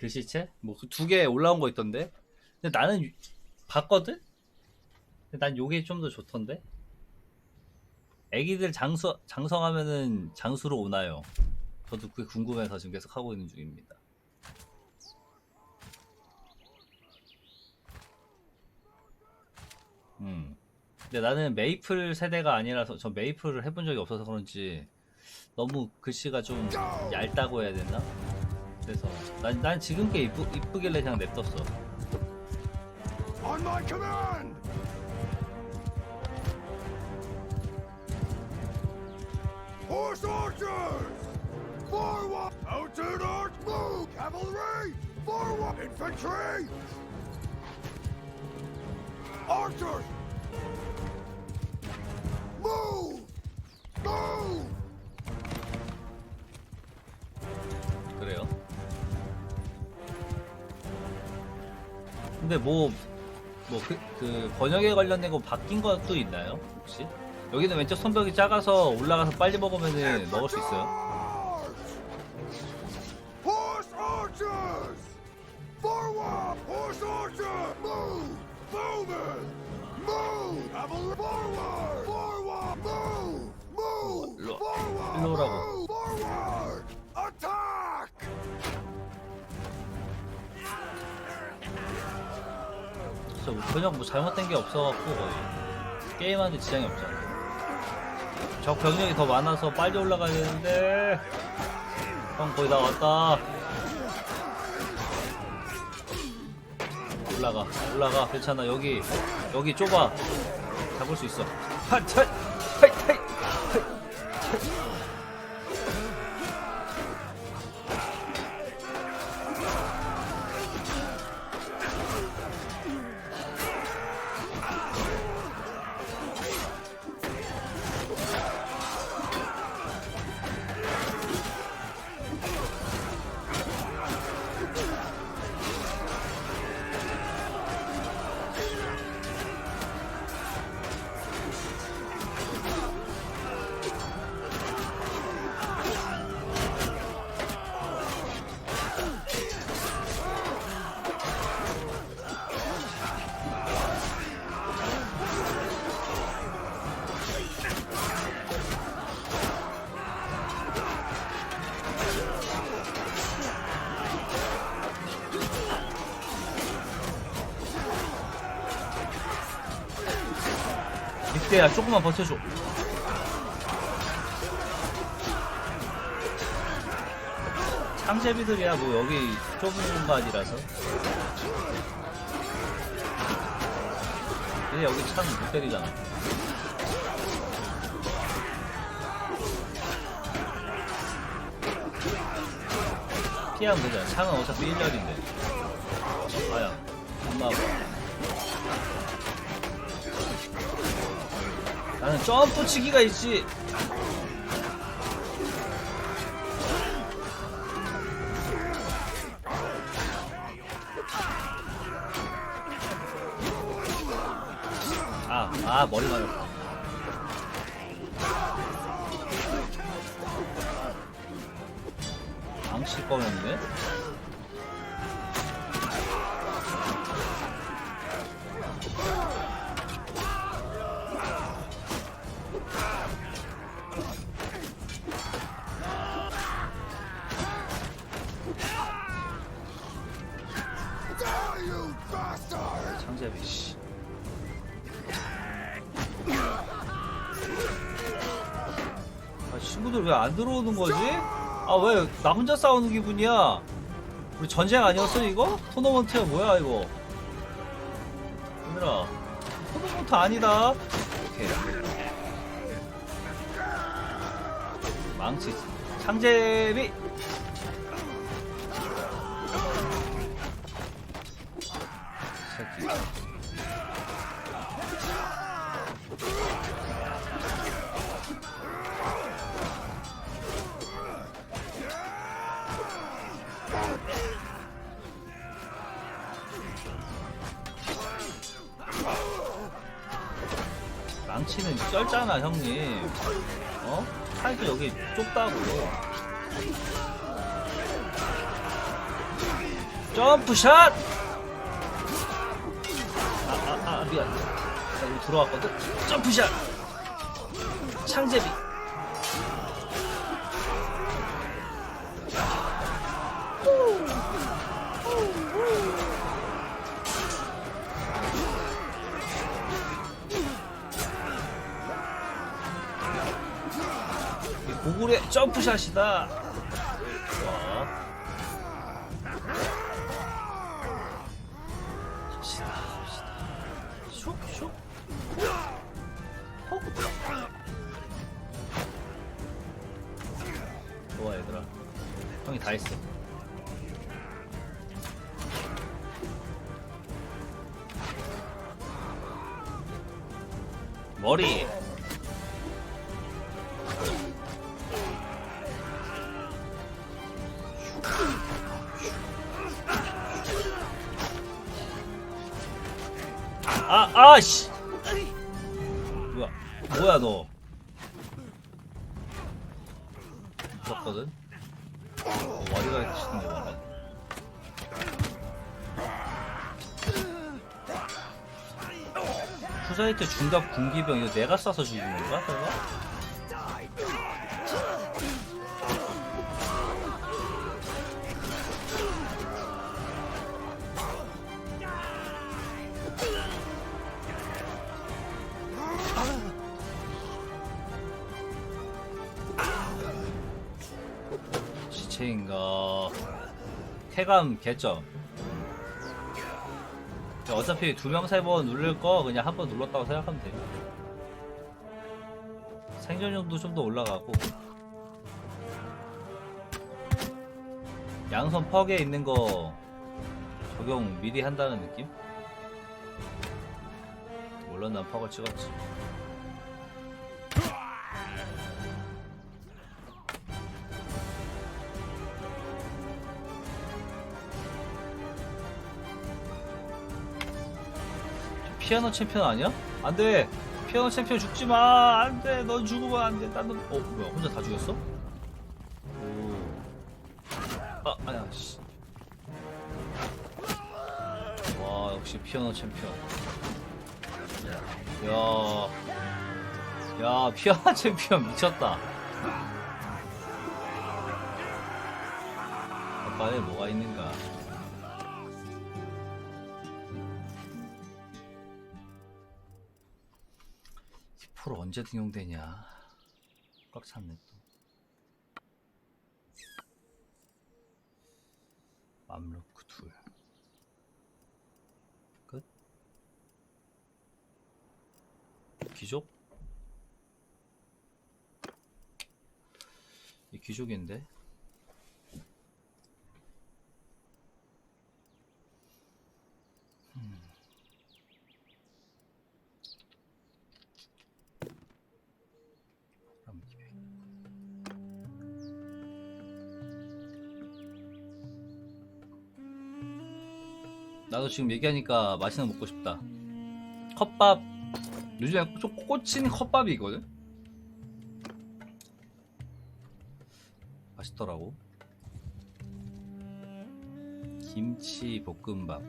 글씨체? 뭐 두 개 올라온 거 있던데. 근데 나는 유- 봤거든. 근데 난 요게 좀 더 좋던데. 애기들 장수 장성하면은 장수로 오나요? 저도 그게 궁금해서 지금 계속 하고 있는 중입니다. 음. 근데 나는 메이플 세대가 아니라서 저 메이플을 해본 적이 없어서 그런지 너무 글씨가 좀 얇다고 해야 되나? 그래서 난, 난 지금 게 이쁘, 이쁘길래 그냥 냅뒀어. Archers! 근데 뭐, 뭐, 그, 그, 번역에 관련된 거 바뀐 것도 있나요? 혹시? 여기는 왼쪽 손벽이 작아서 올라가서 빨리 먹으면은 먹을 수 있어요. Horse archers! Forward! Horse archers! Move! Moving! Move! Cavalry! Forward! Forward! Move! Move! 일로 오라고. Forward! 진짜 뭐 그냥 뭐 잘못된 게 없어갖고 거의 게임하는데 지장이 없잖아. 적 병력이 더 많아서 빨리 올라가야 되는데 형 거의 다 왔다. 올라가 올라가 괜찮아 여기 여기 좁아 잡을 수 있어. 하차 하이 하이 야 조금만 버텨줘. 창제비들이야 뭐 여기 좁은 공간이라서. 근데 여기 창못 때리잖아. 피하면 되잖아. 창은 어차피 1열인데. 아야, 엄마 나는 점프 치기가 있지. 아, 아, 머리 맞았다. 망칠 거였는 창제비, 씨. 아, 친구들 왜 안 들어오는 거지? 아, 왜 나 혼자 싸우는 기분이야? 우리 전쟁 아니었어, 이거? 토너먼트야, 뭐야, 이거? 얘들아, 토너먼트 아니다. 오케이. 망치, 창제비! 새끼. 망치는 쩔잖아 형님 어? 칼도 여기 좁다고 점프샷! 미안. 나 여기 들어왔거든? 점프샷! 창제비. 이 고굴의 점프샷이다. 슉, 슉. 헉. 좋아, 얘들아. 형이 다 했어. 머리. 아, 아씨! 뭐야, 뭐야, 너. 무섭거든? 어, 와리가 치는 거 봐라. 후사이트 중갑 군기병, 이거 내가 쏴서 죽인 건가, 설마? 시체인가 쾌감 개점. 어차피 두 명 세 번 누를 거 그냥 한 번 눌렀다고 생각하면 돼요. 생존율도 좀 더 올라가고. 양손 퍽에 있는 거 적용 미리 한다는 느낌? 물론 난 퍽을 찍었지 피아노 챔피언 아니야? 안 돼! 피아노 챔피언 죽지 마! 안 돼! 넌 죽으면 안 돼! 나는, 어, 뭐야, 혼자 다 죽였어? 오. 아, 아야, 씨. 와, 역시 피아노 챔피언. 야. 야, 피아노 챔피언 미쳤다. 아빠에 뭐가 있는가? 프로 언제 등용되냐? 꽉 찼네 또. 맘루크 둘. 끝. 귀족? 이 귀족인데? 나도 지금 얘기하니까 맛있는 거 먹고 싶다. 컵밥 요즘에 좀 꽂힌 컵밥이 있거든. 맛있더라고. 김치 볶음밥.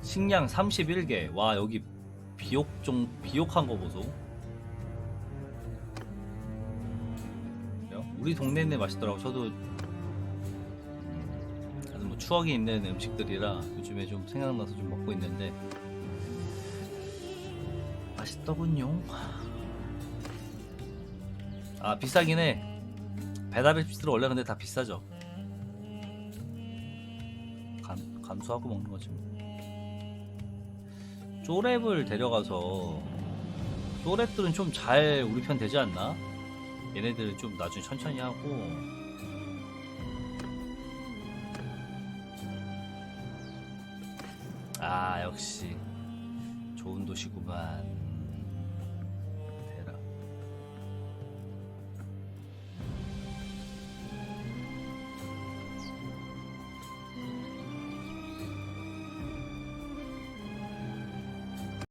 식량 31개. 와, 여기 비옥 좀 비옥한 거 보소. 우리 동네네 맛있더라고. 저도 뭐 추억이 있는 음식들이라 요즘에 좀 생각나서 좀 먹고 있는데 맛있더군요. 아 비싸긴 해. 배달 음식들 원래 근데 다 비싸죠. 감, 감수하고 먹는 거지. 뭐. 쪼랩을 데려가서 쪼랩들은 좀 잘 우리 편 되지 않나? 얘네들 좀 나중에 천천히 하고. 아 역시. 좋은 도시구만